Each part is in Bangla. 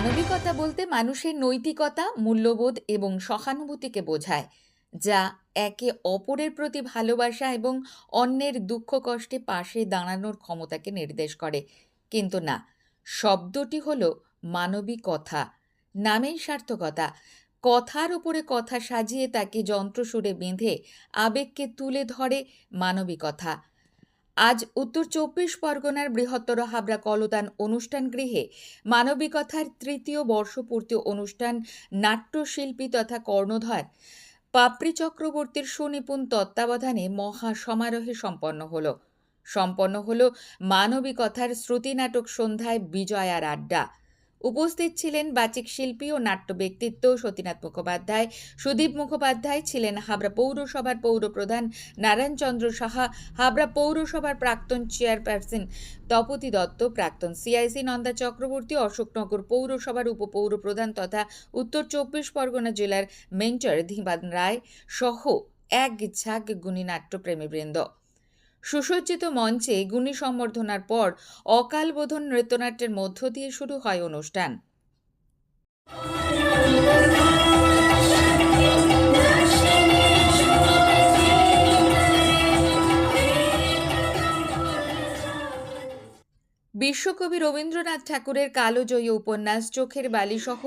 মানবিকতা বলতে মানুষের নৈতিকতা, মূল্যবোধ এবং সহানুভূতিকে বোঝায়, যা একে অপরের প্রতি ভালোবাসা এবং অন্যের দুঃখ কষ্টে পাশে দাঁড়ানোর ক্ষমতাকে নির্দেশ করে। কিন্তু না, শব্দটি হলো মানবিকতা নামেই সার্থকতা। কথার উপরে কথা সাজিয়ে তাকে যন্ত্রসুরে বেঁধে আবেগকে তুলে ধরে মানবিকতা। আজ উত্তর চব্বিশ পরগনার বৃহত্তর হাবড়া কলদান অনুষ্ঠান গৃহে মানবিকতার তৃতীয় বর্ষপূর্তি অনুষ্ঠান নাট্যশিল্পী তথা কর্ণধার পাপড়ি চক্রবর্তীর সুনিপুণ তত্ত্বাবধানে মহা সমারোহে সম্পন্ন হল। সম্পন্ন হল মানবিকতার শ্রুতি নাটক সন্ধ্যায় বিজয়ার আড্ডা। উপস্থিত ছিলেন বাচিক শিল্পী ও নাট্য ব্যক্তিত্ব সতীনাথ মুখোপাধ্যায়, সুদীপ মুখোপাধ্যায় ছিলেন হাবড়া পৌরসভার পৌরপ্রধান নারায়ণচন্দ্র সাহা, হাবড়া পৌরসভার প্রাক্তন চেয়ারপারসন তপতি দত্ত, প্রাক্তন সিআইসি নন্দা চক্রবর্তী, অশোকনগর পৌরসভার উপপৌরপ্রধান তথা উত্তর চব্বিশ পরগনা জেলার মেন্টর ধীমান রায় সহ এক ঝাঁক গুণী নাট্যপ্রেমীবৃন্দ। সুসজ্জিত মঞ্চে গুণী সম্বর্ধনার পর অকালবোধন নৃত্যনাট্যের মধ্য দিয়ে শুরু হয় অনুষ্ঠান। বিশ্বকবি রবীন্দ্রনাথ ঠাকুরের কালোজয়ী উপন্যাস চোখের বালি সহ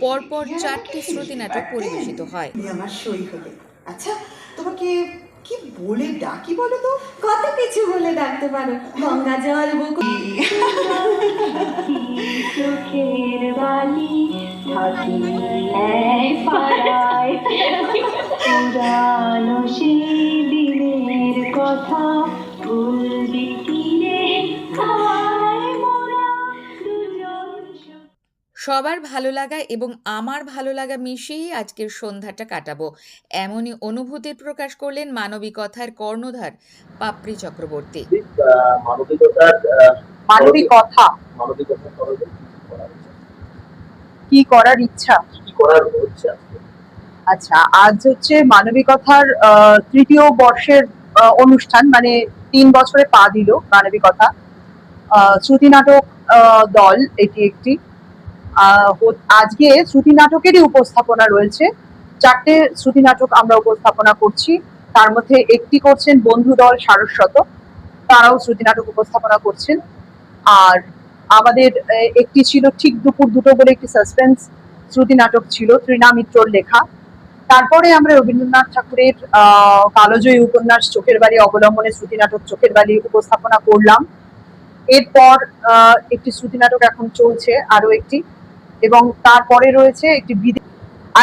পরপর চারটি শ্রুতি নাটক পরিবেশিত হয়। আমার সই হলে আচ্ছা তোমাকে কি বলে ডাকি বলো তো? কত কিছু বলে ডাকতে পারো। গঙ্গা জল বুকু চোখের বালি থাকি পাড়ায়। পুরানো সেই দিনের কথা ভুলবি কি সবার ভালো লাগা এবং আমার ভালো লাগা মিশিয়েই আজকের সন্ধ্যাটা কাটাবো। এমনই অনুভূতির প্রকাশ করলেন মানবিকতার কর্ণধার পাপড়ি চক্রবর্তী। মানবিকতা। কি? করার ইচ্ছা? কি করার হচ্ছে আচ্ছা আজ হচ্ছে মানবিকতার আহ, তৃতীয় বর্ষের অনুষ্ঠান মানে তিন বছরে পা দিল মানবিকতা। আহ, শ্রুতি নাটক আহ, দল এটি একটি। আজকে শ্রুতি নাটকেরই উপস্থাপনা রয়েছে। চারটে শ্রুতি নাটক আমরা উপস্থাপনা করছি। তার মধ্যে একটি করছেন বন্ধু দল সারস্বত। তারাও শ্রুতি নাটক উপস্থাপনা করছেন। আর আমাদের একটি ছিল ঠিক দুপুর দুটো বলে একটি সাসপেন্স। শ্রুতি নাটক ছিল তৃণা মিত্রর লেখা। তারপরে আমরা রবীন্দ্রনাথ ঠাকুরের কালোজয়ী উপন্যাস চোখের বাড়ি অবলম্বনে শ্রুতি নাটক চোখের বাড়ি উপস্থাপনা করলাম। এরপর একটি শ্রুতি নাটক এখন চলছে আরও একটি। এবং তারপরে রয়েছে একটি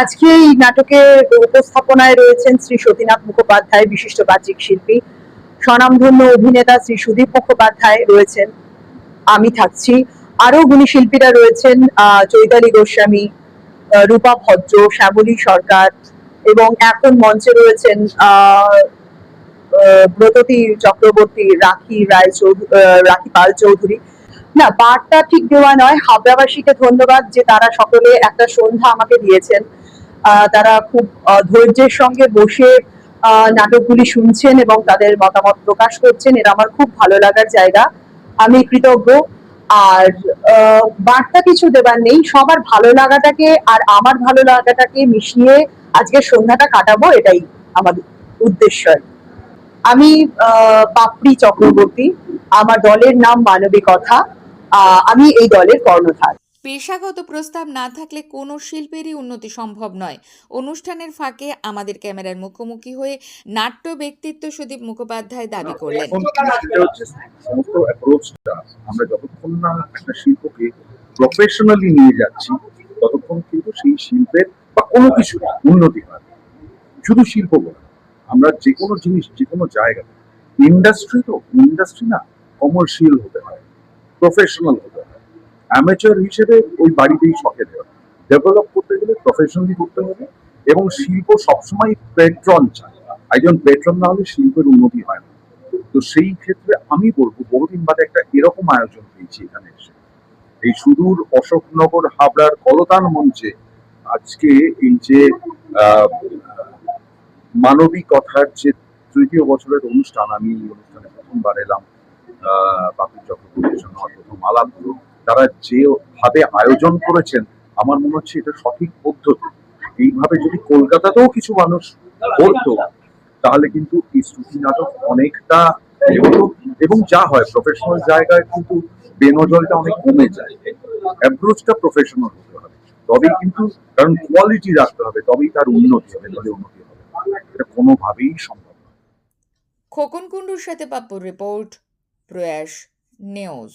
আজকে এই নাটকের উপস্থাপনায় রয়েছেন শ্রী সতীনাথ মুখোপাধ্যায়, বিশিষ্ট বাচিক শিল্পী। স্বনামধন্য অভিনেতা শ্রী সুদীপ মুখোপাধ্যায় রয়েছেন। আমি থাকছি। আরও গুণী শিল্পীরা রয়েছেন চৈতালি গোস্বামী রূপা ভদ্র, শ্যামলী সরকার এবং এখন মঞ্চে রয়েছেন ব্রততী চক্রবর্তী, রাখি রায় চৌধুরী রাখি পাল চৌধুরী। না বার্তা ঠিক দেওয়া নয়। হাবড়াবাসীকে ধন্যবাদ যে তারা সকলে একটা সন্ধ্যা আমাকে দিয়েছেন। তারা খুব ধৈর্যের সঙ্গে বসে নাটকগুলি শুনছেন এবং তাদের মতামত প্রকাশ করছেন। এটা আমার খুব ভালো লাগার জায়গা। আমি কৃতজ্ঞ। আর বার্তা কিছু দেবার নেই। সবার ভালো লাগাটাকে আর আমার ভালো লাগাটাকে মিশিয়ে আজকে সন্ধ্যাটা কাটাবো, এটাই আমাদের উদ্দেশ্য। আমি পাপড়ি চক্রবর্তী। আমার দলের নাম মানবিকতা আমি এই দলের কর্ণধার। পেশাগত প্রস্তাব না থাকলে কোনো শিল্পেরই উন্নতি সম্ভব নয়। অনুষ্ঠানের ফাঁকে আমাদের ক্যামেরার মুখোমুখি হয়ে নাট্য ব্যক্তিত্ব সুদীপ মুখোপাধ্যায় দাবি করলেন। আমরা যতক্ষণ না একটা শিল্পকে প্রফেশনালি নিয়ে যাচ্ছি ততক্ষণ কিন্তু সেই শিল্পের বা কোনো কিছু উন্নতি হয় শুধু শিল্প বলে আমরা যে কোনো জিনিস যে কোনো জায়গায় ইন্ডাস্ট্রি তো ইন্ডাস্ট্রি না কমার্শিয়াল হতে হয়। প্রফেশনাল হতে হয় অ্যামেচার হিসেবে ওই বাড়িতেই শখে দেওয়া ডেভেলপ করতে গেলে প্রফেশনালি করতে হবে এবং শিল্প সবসময় পেট্রন চায়। একজন পেট্রন না হলে শিল্পের উন্নতি হয় না। তো সেই ক্ষেত্রে আমি বলব বহুদিন বাদে একটা এরকম আয়োজন পেয়েছি এখানে এসে। এই সুদূর অশোকনগর হাবড়ার কলতান মঞ্চে আজকে এই যে আহ, মানবিক কথার যে তৃতীয় বছরের অনুষ্ঠান আমি এই অনুষ্ঠানে প্রথমবার এলাম। বাপি চক্রবর্তীর সঙ্গে আমার প্রথম আলাপ তারা যে ভাবে আয়োজন করেছেন, আমার মনে হচ্ছে এটা সঠিক পদ্ধতি। এইভাবে যদি কলকাতাতেও কিছু মানুষ করতো, তাহলে কিন্তু এই শ্রুতি নাটক অনেকটা এবং যা হয় প্রফেশনাল জায়গায় কিন্তু বেনজলটা অনেক কমে যায়। অ্যাপ্রোচটা প্রফেশনাল হতে হবে। তবেই কিন্তু, কারণ কোয়ালিটি রাখতে হবে, তবেই তার উন্নতি হবে, তাহলে উন্নতি হবে। এটা কোনোভাবেই সম্ভব। খোকন কুণ্ডুর সাথে পাপ্পুর রিপোর্ট। প্রয়াস নিউজ